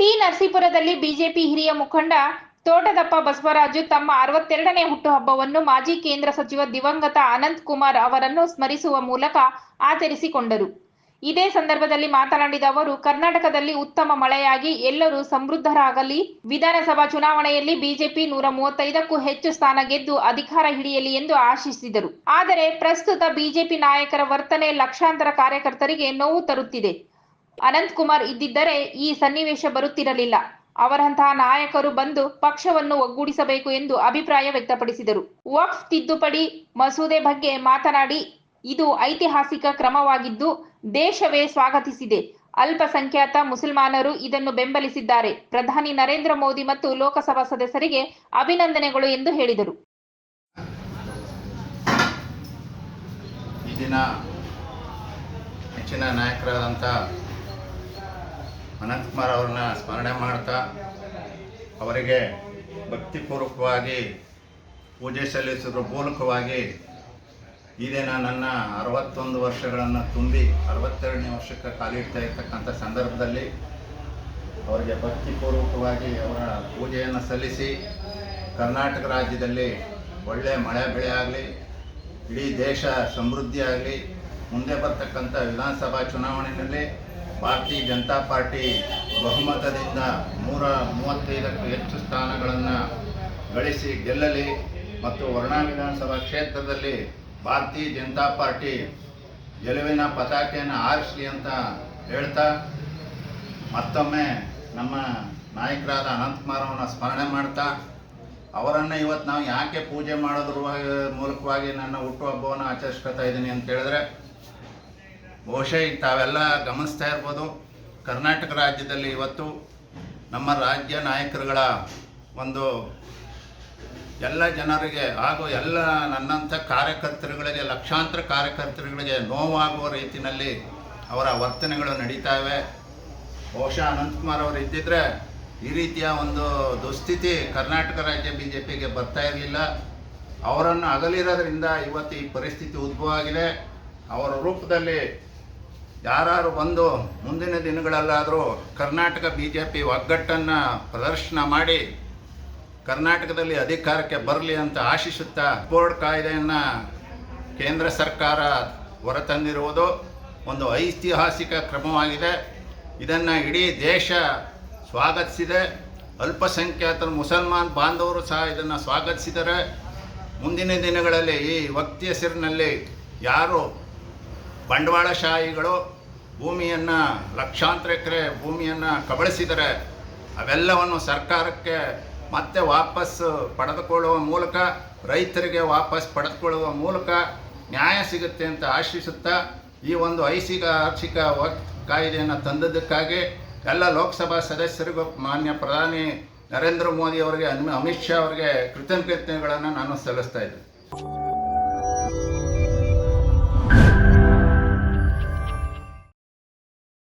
T ನರಸೀಪುರದಲ್ಲಿ BJP ಹಿರಿಯ ಮುಖಂಡ ತೋಟದಪ್ಪ ಬಸವರಾಜು ತಮ್ಮ ಅರವತ್ತೆರಡನೇ ಹುಟ್ಟುಹಬ್ಬವನ್ನು ಮಾಜಿ ಕೇಂದ್ರ ಸಚಿವ ದಿವಂಗತ ಅನಂತ್ ಕುಮಾರ್ ಅವರನ್ನು ಸ್ಮರಿಸುವ ಮೂಲಕ ಆಚರಿಸಿಕೊಂಡರು. ಇದೇ ಸಂದರ್ಭದಲ್ಲಿ ಮಾತನಾಡಿದ ಅವರು, ಕರ್ನಾಟಕದಲ್ಲಿ ಉತ್ತಮ ಮಳೆಯಾಗಿ ಎಲ್ಲರೂ ಸಮೃದ್ಧರಾಗಲಿ. ವಿಧಾನಸಭಾ ಚುನಾವಣೆಯಲ್ಲಿ ಬಿಜೆಪಿ ನೂರ ಮೂವತ್ತೈದಕ್ಕೂ ಹೆಚ್ಚು ಸ್ಥಾನ ಗೆದ್ದು ಅಧಿಕಾರ ಹಿಡಿಯಲಿ ಎಂದು ಆಶಿಸಿದರು. ಆದರೆ ಪ್ರಸ್ತುತ ಬಿಜೆಪಿ ನಾಯಕರ ವರ್ತನೆ ಲಕ್ಷಾಂತರ ಕಾರ್ಯಕರ್ತರಿಗೆ ನೋವು ತರುತ್ತಿದೆ. ಅನಂತ್ ಕುಮಾರ್ ಇದ್ದಿದ್ದರೆ ಈ ಸನ್ನಿವೇಶ ಬರುತ್ತಿರಲಿಲ್ಲ. ಅವರಂತಹ ನಾಯಕರು ಬಂದು ಪಕ್ಷವನ್ನು ಒಗ್ಗೂಡಿಸಬೇಕು ಎಂದು ಅಭಿಪ್ರಾಯ ವ್ಯಕ್ತಪಡಿಸಿದರು. ವಕ್ಫ್ ತಿದ್ದುಪಡಿ ಮಸೂದೆ ಬಗ್ಗೆ ಮಾತನಾಡಿ, ಇದು ಐತಿಹಾಸಿಕ ಕ್ರಮವಾಗಿದ್ದು ದೇಶವೇ ಸ್ವಾಗತಿಸಿದೆ. ಅಲ್ಪಸಂಖ್ಯಾತ ಮುಸಲ್ಮಾನರು ಇದನ್ನು ಬೆಂಬಲಿಸಿದ್ದಾರೆ. ಪ್ರಧಾನಿ ನರೇಂದ್ರ ಮೋದಿ ಮತ್ತು ಲೋಕಸಭಾ ಸದಸ್ಯರಿಗೆ ಅಭಿನಂದನೆಗಳು ಎಂದು ಹೇಳಿದರು. ನಾಯಕರಾದಂಥ ಅನಂತಕುಮಾರ್ ಅವ್ರನ್ನ ಸ್ಮರಣೆ ಮಾಡ್ತಾ ಅವರಿಗೆ ಭಕ್ತಿಪೂರ್ವಕವಾಗಿ ಪೂಜೆ ಸಲ್ಲಿಸೋದ್ರ. ಮೂಲಕವಾಗಿ ಇದೇ ದಿನ ನನ್ನ ಅರವತ್ತೊಂದು ವರ್ಷಗಳನ್ನು ತುಂಬಿ ಅರವತ್ತೆರಡನೇ ವರ್ಷಕ್ಕೆ ಕಾಲಿಡ್ತಾ ಇರ್ತಕ್ಕಂಥ ಸಂದರ್ಭದಲ್ಲಿ ಅವರಿಗೆ ಭಕ್ತಿಪೂರ್ವಕವಾಗಿ ಅವರ ಪೂಜೆಯನ್ನು ಸಲ್ಲಿಸಿ ಕರ್ನಾಟಕ ರಾಜ್ಯದಲ್ಲಿ ಒಳ್ಳೆಯ ಮಳೆ ಬೆಳೆ ಆಗಲಿ, ಇಡೀ ದೇಶ ಸಮೃದ್ಧಿಯಾಗಲಿ ಮುಂದೆ ಬರ್ತಕ್ಕಂಥ ವಿಧಾನಸಭಾ ಚುನಾವಣೆಯಲ್ಲಿ ಭಾರತೀಯ ಜನತಾ ಪಾರ್ಟಿ ಬಹುಮತದಿಂದ ನೂರ ಮೂವತ್ತೈದಕ್ಕೂ ಹೆಚ್ಚು ಸ್ಥಾನಗಳನ್ನು ಗಳಿಸಿ ಗೆಲ್ಲಲಿ ಮತ್ತು ವರ್ಣಾ ವಿಧಾನಸಭಾ ಕ್ಷೇತ್ರದಲ್ಲಿ ಭಾರತೀಯ ಜನತಾ ಪಾರ್ಟಿ ಗೆಲುವಿನ ಪತಾಕೆಯನ್ನು ಆರಿಸಲಿ ಅಂತ ಹೇಳ್ತಾ ಮತ್ತೊಮ್ಮೆ ನಮ್ಮ ನಾಯಕರಾದ ಅನಂತಕುಮಾರ್ ಸ್ಮರಣೆ ಮಾಡ್ತಾ ಅವರನ್ನು ಇವತ್ತು ನಾವು ಯಾಕೆ ಪೂಜೆ ಮಾಡೋದ್ರ ಮೂಲಕವಾಗಿ ನನ್ನ ಹುಟ್ಟುಹಬ್ಬವನ್ನು ಆಚರಿಸ್ಕೊತಾ ಇದ್ದೀನಿ ಅಂತ ಹೇಳಿದ್ರೆ ಬಹುಶಃ ತಾವೆಲ್ಲ ಗಮನಿಸ್ತಾ ಇರ್ಬೋದು. ಕರ್ನಾಟಕ ರಾಜ್ಯದಲ್ಲಿ ಇವತ್ತು ನಮ್ಮ ರಾಜ್ಯ ನಾಯಕರುಗಳ ಒಂದು ಎಲ್ಲ ಜನರಿಗೆ ಹಾಗೂ ಎಲ್ಲ ನನ್ನಂಥ ಕಾರ್ಯಕರ್ತರುಗಳಿಗೆ, ಲಕ್ಷಾಂತರ ಕಾರ್ಯಕರ್ತರುಗಳಿಗೆ ನೋವಾಗುವ ರೀತಿಯಲ್ಲಿ ಅವರ ವರ್ತನೆಗಳು ನಡೀತಾ ಇವೆ. ಬಹುಶಃ ಅನಂತಕುಮಾರ್ ಅವರು ಇದ್ದಿದ್ದರೆ ಈ ರೀತಿಯ ಒಂದು ದುಸ್ಥಿತಿ ಕರ್ನಾಟಕ ರಾಜ್ಯ ಬಿ ಜೆ ಪಿಗೆ ಬರ್ತಾ ಇರಲಿಲ್ಲ. ಅವರನ್ನು ಅಗಲಿರೋದ್ರಿಂದ ಇವತ್ತು ಈ ಪರಿಸ್ಥಿತಿ ಉದ್ಭವ ಆಗಿದೆ. ಅವರ ರೂಪದಲ್ಲಿ ಯಾರು ಬಂದು ಮುಂದಿನ ದಿನಗಳಲ್ಲಾದರೂ ಕರ್ನಾಟಕ ಬಿ ಜೆ ಪಿ ಒಗ್ಗಟ್ಟನ್ನು ಪ್ರದರ್ಶನ ಮಾಡಿ ಕರ್ನಾಟಕದಲ್ಲಿ ಅಧಿಕಾರಕ್ಕೆ ಬರಲಿ ಅಂತ ಆಶಿಸುತ್ತಾ ಬೋರ್ಡ್ ಕಾಯ್ದೆಯನ್ನು ಕೇಂದ್ರ ಸರ್ಕಾರ ಹೊರತಂದಿರುವುದು ಒಂದು ಐತಿಹಾಸಿಕ ಕ್ರಮವಾಗಿದೆ. ಇದನ್ನು ಇಡೀ ದೇಶ ಸ್ವಾಗತಿಸಿದೆ. ಅಲ್ಪಸಂಖ್ಯಾತರು ಮುಸಲ್ಮಾನ್ ಬಾಂಧವರು ಸಹ ಇದನ್ನು ಸ್ವಾಗತಿಸಿದ್ದಾರೆ. ಮುಂದಿನ ದಿನಗಳಲ್ಲಿ ಈ ವಕ್ತಿ ಹೆಸರಿನಲ್ಲಿ ಯಾರು ಬಂಡವಾಳಶಾಹಿಗಳು ಭೂಮಿಯನ್ನು ಲಕ್ಷಾಂತರ ಎಕರೆ ಭೂಮಿಯನ್ನು ಕಬಳಿಸಿದರೆ ಅವೆಲ್ಲವನ್ನು ಸರ್ಕಾರಕ್ಕೆ ಮತ್ತೆ ವಾಪಸ್ ಪಡೆದುಕೊಳ್ಳುವ ಮೂಲಕ, ರೈತರಿಗೆ ವಾಪಸ್ ಪಡೆದುಕೊಳ್ಳುವ ಮೂಲಕ ನ್ಯಾಯ ಸಿಗುತ್ತೆ ಅಂತ ಆಶಿಸುತ್ತಾ, ಈ ಒಂದು ಐಸಿಕ ಆರ್ಥಿಕ ಕಾಯ್ದೆಯನ್ನು ತಂದದ್ದಕ್ಕಾಗಿ ಎಲ್ಲ ಲೋಕಸಭಾ ಸದಸ್ಯರಿಗೂ ಮಾನ್ಯ ಪ್ರಧಾನಿ ನರೇಂದ್ರ ಮೋದಿ ಅವರಿಗೆ, ಅಮಿತ್ ಶಾ ಅವರಿಗೆ ಕೃತಜ್ಞತೆಗಳನ್ನು ನಾನು ಸಲ್ಲಿಸ್ತಾ ಇದ್ದೀನಿ.